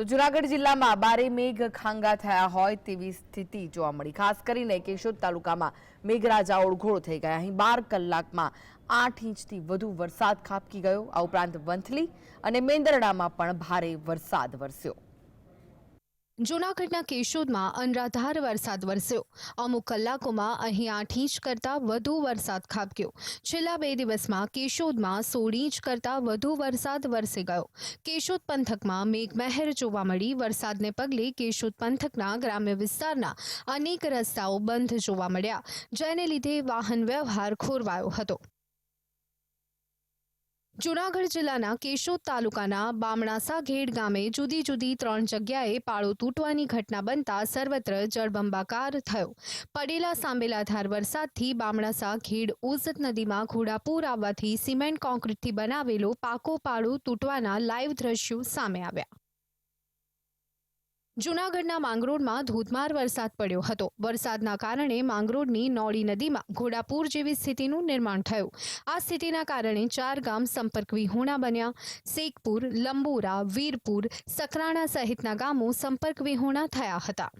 તો જુનાગઢ જિલ્લામાં બારે મેઘ ખાંગા થયા હોય તેવી સ્થિતિ જોવા મળી. ખાસ કરીને કેશોદ તાલુકામાં મેઘરાજા ઓળઘોળ થઈ ગયા. અહીં બાર કલાકમાં આઠ ઇંચથી વધુ વરસાદ ખાબકી ગયો. આ ઉપરાંત વંથલી અને મેંદરડામાં પણ ભારે વરસાદ વરસ્યો. જૂનાગઢના કેશોદમાં અનરાધાર વરસાદ વરસ્યો. અમુક કલાકોમાં અહીં આઠ ઇંચ કરતાં વધુ વરસાદ ખાબક્યો. છેલ્લા બે દિવસમાં કેશોદમાં સોળ ઇંચ કરતાં વધુ વરસાદ વરસી ગયો. કેશોદ પંથકમાં મેઘમહેર જોવા મળી. વરસાદને પગલે કેશોદ પંથકના ગ્રામ્ય વિસ્તારના અનેક રસ્તાઓ બંધ જોવા મળ્યા, જેને લીધે વાહન વ્યવહાર ખોરવાયો હતો. જૂનાગઢ જિલ્લાના કેશોદ તાલુકાના બામણાસા ઘેડ ગામે જુદી જુદી ત્રણ જગ્યાએ પાળો તૂટવાની ઘટના બનતા સર્વત્ર જળબંબાકાર થયો. પડેલા સાંબેલાધાર વરસાદથી બામણાસા ઘેડ ઓઝત નદીમાં ઘોડાપૂર આવવાથી સિમેન્ટ કોન્ક્રીટથી બનાવેલો પાકો પાળો તૂટવાના લાઈવ દ્રશ્યો સામે આવ્યા. જૂનાગઢના માંગરોળમાં ધોધમાર વરસાદ પડ્યો હતો. વરસાદના કારણે માંગરોળની નોળી નદીમાં ઘોડાપૂર જેવી સ્થિતિનું નિર્માણ થયું. આ સ્થિતિના કારણે ચાર ગામ સંપર્ક વિહોણા બન્યા. શેખપુર, લંબોરા, વીરપુર સકરાણા સહિતના ગામો સંપર્ક વિહોણા થયા હતા.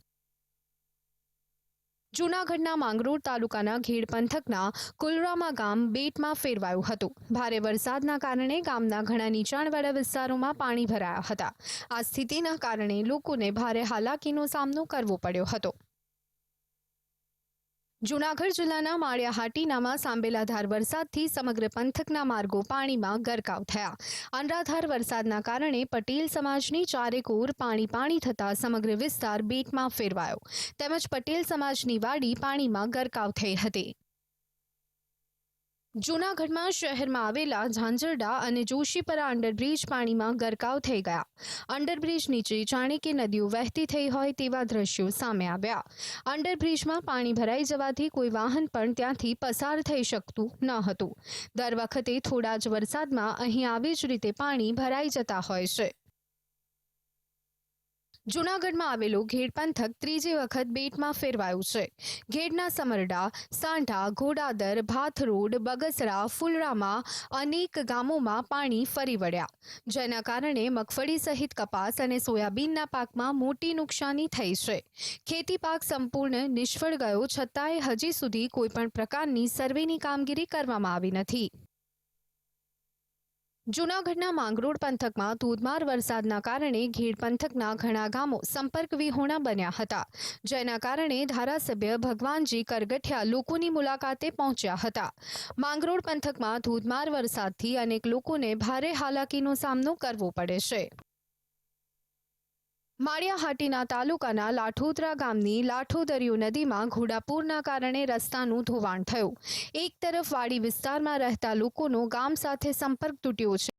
જૂનાગઢના માંગરોળ તાલુકાના ઘેડ પંથકના કુલરામા ગામ બેટમાં ફેરવાયું હતું. ભારે વરસાદના કારણે ગામના ઘણા નીચાણવાળા વિસ્તારોમાં પાણી ભરાયા હતા. આ સ્થિતિના કારણે લોકોને ભારે હાલાકીનો સામનો કરવો પડ્યો હતો. જૂનાગઢ જિલ્લાના માળિયાહાટીનામાં સાંબેલાધાર વરસાદથી સમગ્ર પંથકના માર્ગો પાણીમાં ગરકાવ થયા. અનરાધાર વરસાદના કારણે પટેલ સમાજની ચારેકોર પાણી પાણી થતા સમગ્ર વિસ્તાર બેટમાં ફેરવાયો. તેમજ પટેલ સમાજની વાડી પાણીમાં ગરકાવ થઈ હતી. જૂનાગઢમાં શહેરમાં આવેલા ઝાંઝરડા અને જોશીપરા અંડરબ્રિજ પાણીમાં ગરકાવ થઈ ગયા. અંડરબ્રિજ નીચે જાણે કે નદીઓ વહેતી થઈ હોય તેવા દ્રશ્યો સામે આવ્યા. અંડરબ્રિજમાં પાણી ભરાઈ જવાથી કોઈ વાહન પણ ત્યાંથી પસાર થઈ શકતું ન હતું. દર વખતે થોડા જ વરસાદમાં અહીં આવી જ રીતે પાણી ભરાઈ જતા હોય છે. જૂનાગઢમાં આવેલું ઘેડ પંથક ત્રીજી વખત બેટમાં ફેરવાયું છે. ઘેડના સમરડા, સાંઢા, ઘોડાદર, ભાથરોડ, બગસરા, ફુલરામાં અનેક ગામોમાં પાણી ફરી વળ્યા. જેના કારણે મગફળી સહિત કપાસ અને સોયાબીનના પાકમાં મોટી નુકસાની થઈ છે. ખેતી પાક સંપૂર્ણ નિષ્ફળ ગયો છતાંય હજી સુધી કોઈપણ પ્રકારની સર્વેની કામગીરી કરવામાં આવી નથી. જૂનાગઢના માંગરોળ પંથકમાં ધોધમાર વરસાદના કારણે ઘેડ પંથકના ઘણા ગામો સંપર્ક વિહોણા બન્યા હતા. જેના કારણે ધારાસભ્ય ભગવાનજી કરગઠિયા લોકોની મુલાકાતે પહોંચ્યા હતા. માંગરોળ પંથકમાં ધોધમાર વરસાદથી અનેક લોકોને ભારે હાલાકીનો સામનો કરવો પડે છે. માળિયાહાટીના તાલુકાના લાઠોદરા ગામની લાઠોદરિયો નદીમાં ઘોડાપૂરના કારણે રસ્તાનું ધોવાણ થયું. એક તરફ વાડી વિસ્તારમાં રહેતા લોકોનો ગામ સાથે સંપર્ક તૂટ્યો છે.